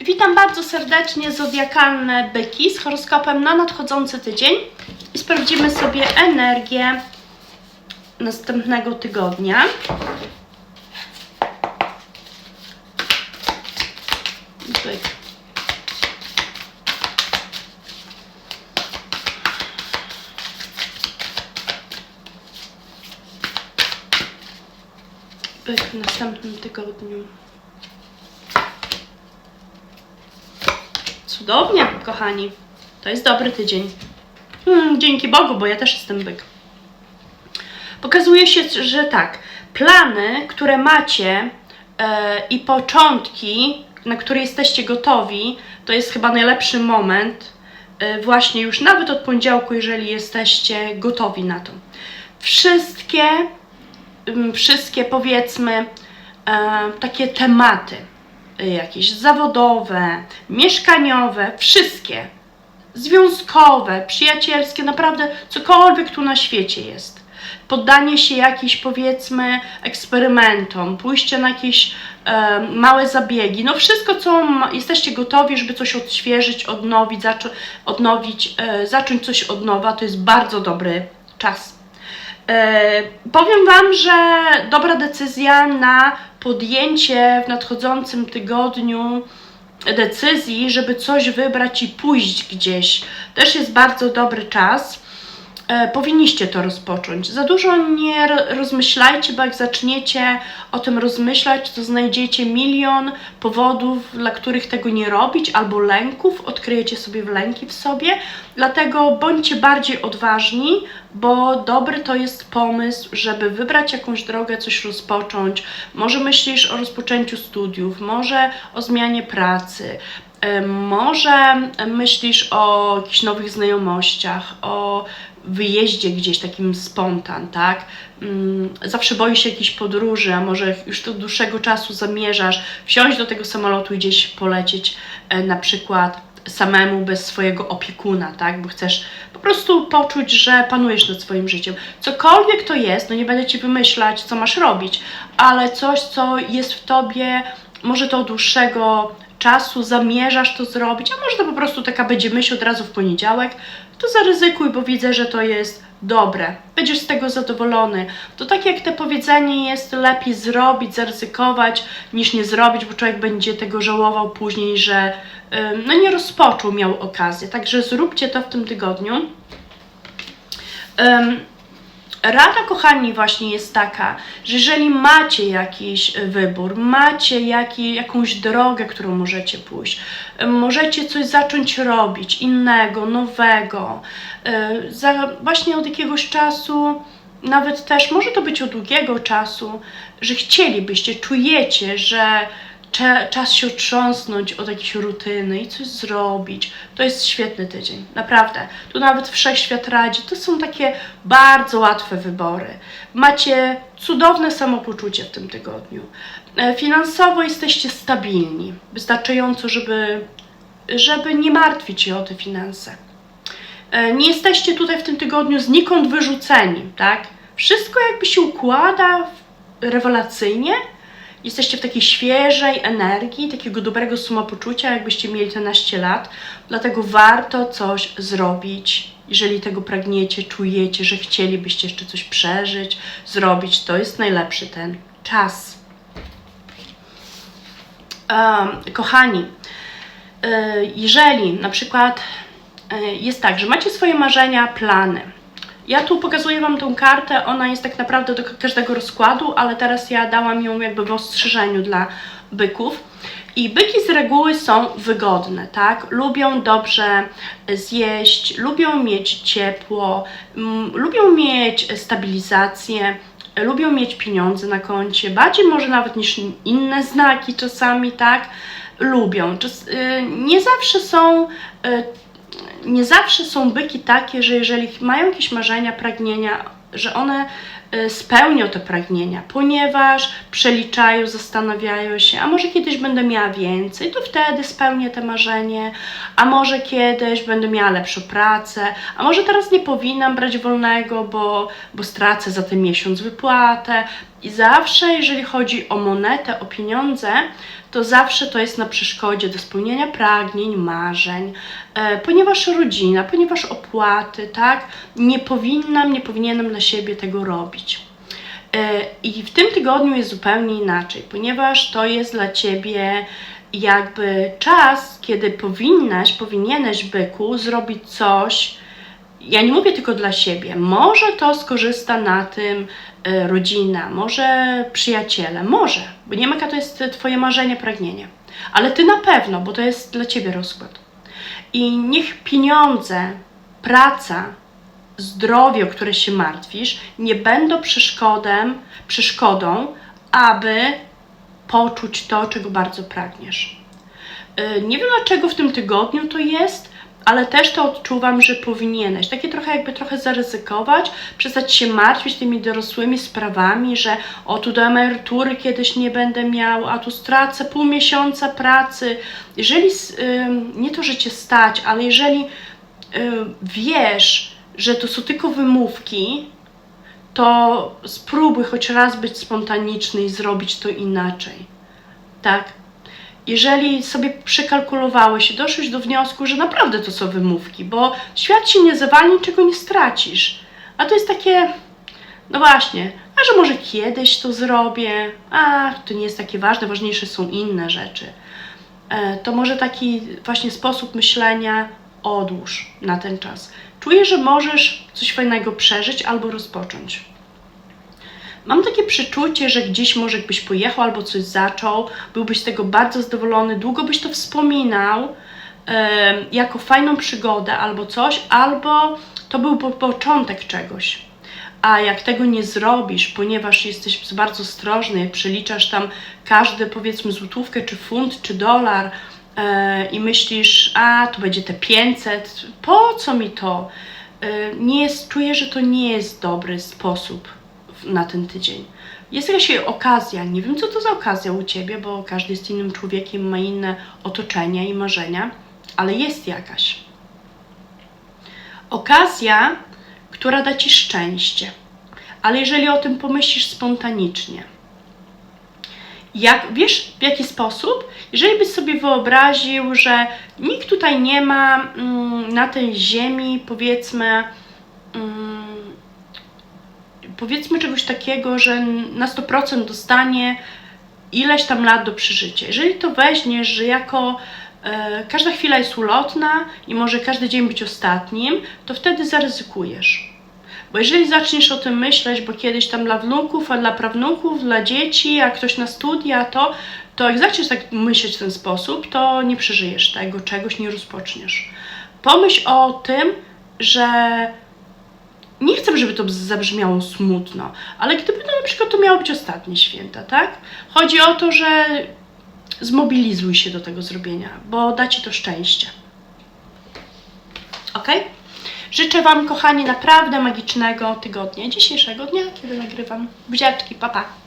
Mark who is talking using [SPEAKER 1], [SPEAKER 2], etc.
[SPEAKER 1] Witam bardzo serdecznie zodiakalne byki z horoskopem na nadchodzący tydzień i sprawdzimy sobie energię następnego tygodnia. Byk. Byk w następnym tygodniu. Cudownie, kochani. To jest dobry tydzień. Hmm, dzięki Bogu, bo ja też jestem byk. Pokazuje się, że tak, plany, które macie e, i początki, na które jesteście gotowi, to jest chyba najlepszy moment, e, właśnie już nawet od poniedziałku, jeżeli jesteście gotowi na to. Wszystkie, mm, wszystkie powiedzmy, e, takie tematy, jakieś zawodowe, mieszkaniowe, wszystkie, związkowe, przyjacielskie, naprawdę cokolwiek tu na świecie jest. Poddanie się jakiś powiedzmy eksperymentom, pójście na jakieś e, małe zabiegi, no wszystko co ma, jesteście gotowi, żeby coś odświeżyć, odnowić, zaczą, odnowić, e, zacząć coś od nowa, to jest bardzo dobry czas. E, powiem Wam, że dobra decyzja na podjęcie w nadchodzącym tygodniu decyzji, żeby coś wybrać i pójść gdzieś. Też jest bardzo dobry czas. E, powinniście to rozpocząć. Za dużo nie ro- rozmyślajcie, bo jak zaczniecie o tym rozmyślać, to znajdziecie milion powodów, dla których tego nie robić, albo lęków, odkryjecie sobie lęki w sobie. Dlatego bądźcie bardziej odważni, bo dobry to jest pomysł, żeby wybrać jakąś drogę, coś rozpocząć. Może myślisz o rozpoczęciu studiów, może o zmianie pracy, e, może myślisz o jakichś nowych znajomościach, o wyjeździe gdzieś takim spontan, tak? Mm, Zawsze boisz się jakiejś podróży, a może już od dłuższego czasu zamierzasz wsiąść do tego samolotu i gdzieś polecieć e, na przykład samemu bez swojego opiekuna, tak? Bo chcesz po prostu poczuć, że panujesz nad swoim życiem. Cokolwiek to jest, no nie będę ci wymyślać, co masz robić, ale coś, co jest w tobie, może to od dłuższego czasu zamierzasz to zrobić, a może to po prostu taka będzie myśl od razu w poniedziałek, to zaryzykuj, bo widzę, że to jest dobre. Będziesz z tego zadowolony. To tak jak te powiedzenie jest lepiej zrobić, zaryzykować, niż nie zrobić, bo człowiek będzie tego żałował później, że ym, no nie rozpoczął, miał okazję. Także zróbcie to w tym tygodniu. Rada, kochani, właśnie jest taka, że jeżeli macie jakiś e, wybór, macie jaki, jakąś drogę, którą możecie pójść, e, możecie coś zacząć robić innego, nowego, e, za, właśnie od jakiegoś czasu, nawet też może to być od długiego czasu, że chcielibyście, czujecie, że czas się otrząsnąć od jakiejś rutyny i coś zrobić. To jest świetny tydzień, naprawdę. Tu nawet wszechświat radzi. To są takie bardzo łatwe wybory. Macie cudowne samopoczucie w tym tygodniu. E, Finansowo jesteście stabilni, wystarczająco, żeby, żeby nie martwić się o te finanse. E, Nie jesteście tutaj w tym tygodniu znikąd wyrzuceni, tak? Wszystko jakby się układa rewelacyjnie. Jesteście w takiej świeżej energii, takiego dobrego samopoczucia, jakbyście mieli te naście lat. Dlatego warto coś zrobić, jeżeli tego pragniecie, czujecie, że chcielibyście jeszcze coś przeżyć, zrobić. To jest najlepszy ten czas. Em, kochani, e, jeżeli na przykład e, jest tak, że macie swoje marzenia, plany. Ja tu pokazuję Wam tą kartę, ona jest tak naprawdę do każdego rozkładu, ale teraz ja dałam ją jakby w ostrzeżeniu dla byków. I byki z reguły są wygodne, tak? Lubią dobrze zjeść, lubią mieć ciepło, mm, lubią mieć stabilizację, lubią mieć pieniądze na koncie, bardziej może nawet niż inne znaki czasami, tak? Lubią. Czas, y, nie zawsze są y, nie zawsze są byki takie, że jeżeli mają jakieś marzenia, pragnienia, że one y, spełnią te pragnienia, ponieważ przeliczają, zastanawiają się, a może kiedyś będę miała więcej, to wtedy spełnię te marzenie, a może kiedyś będę miała lepszą pracę, a może teraz nie powinnam brać wolnego, bo, bo stracę za ten miesiąc wypłatę. I zawsze, jeżeli chodzi o monetę, o pieniądze, to zawsze to jest na przeszkodzie do spełnienia pragnień, marzeń, e, ponieważ rodzina, ponieważ opłaty, tak? Nie powinnam, nie powinienem dla siebie tego robić. E, I w tym tygodniu jest zupełnie inaczej, ponieważ to jest dla ciebie jakby czas, kiedy powinnaś, powinieneś byku zrobić coś. Ja nie mówię tylko dla siebie. Może to skorzysta na tym e, rodzina, może przyjaciele, może, bo nie wiem, jaka to jest Twoje marzenie, pragnienie. Ale Ty na pewno, bo to jest dla Ciebie rozkład. I niech pieniądze, praca, zdrowie, o które się martwisz, nie będą przeszkodem, przeszkodą, aby poczuć to, czego bardzo pragniesz. Y, Nie wiem dlaczego w tym tygodniu to jest, ale też to odczuwam, że powinieneś. Takie trochę jakby trochę zaryzykować, przestać się martwić tymi dorosłymi sprawami, że o tu do emerytury kiedyś nie będę miał, a tu stracę pół miesiąca pracy. Jeżeli nie to, że cię stać, ale jeżeli wiesz, że to są tylko wymówki, to spróbuj choć raz być spontaniczny i zrobić to inaczej. Tak? Jeżeli sobie przekalkulowałeś i doszłeś do wniosku, że naprawdę to są wymówki, bo świat się nie zawali, niczego nie stracisz. A to jest takie, no właśnie, a że może kiedyś to zrobię, a to nie jest takie ważne, ważniejsze są inne rzeczy. E, To może taki właśnie sposób myślenia odłóż na ten czas. Czuję, że możesz coś fajnego przeżyć albo rozpocząć. Mam takie przeczucie, że gdzieś może byś pojechał albo coś zaczął, byłbyś z tego bardzo zadowolony, długo byś to wspominał jako fajną przygodę albo coś, albo to był po- początek czegoś. A jak tego nie zrobisz, ponieważ jesteś bardzo ostrożny, przeliczasz tam każdy powiedzmy złotówkę, czy funt, czy dolar e, i myślisz, a to będzie te 500, po co mi to? E, nie jest, czuję, że to nie jest dobry sposób na ten tydzień. Jest jakaś okazja, nie wiem co to za okazja u Ciebie, bo każdy jest innym człowiekiem, ma inne otoczenie i marzenia, ale jest jakaś. Okazja, która da Ci szczęście. Ale jeżeli o tym pomyślisz spontanicznie, jak, wiesz w jaki sposób? Jeżeli byś sobie wyobraził, że nikt tutaj nie ma mm, na tej ziemi, powiedzmy, mm, powiedzmy czegoś takiego, że na 100% dostanie ileś tam lat do przeżycia. Jeżeli to weźmiesz, że jako e, każda chwila jest ulotna i może każdy dzień być ostatnim, to wtedy zaryzykujesz. Bo jeżeli zaczniesz o tym myśleć, bo kiedyś tam dla wnuków, a dla prawnuków, dla dzieci, a ktoś na studia, to, to jak zaczniesz tak myśleć w ten sposób, to nie przeżyjesz tego czegoś, nie rozpoczniesz. Pomyśl o tym, że nie chcę, żeby to zabrzmiało smutno, ale gdyby to na przykład to miało być ostatnie święta, tak? Chodzi o to, że zmobilizuj się do tego zrobienia, bo da Ci to szczęście. Ok? Życzę Wam, kochani, naprawdę magicznego tygodnia, dzisiejszego dnia, kiedy nagrywam. Buziaczki, papa. Pa.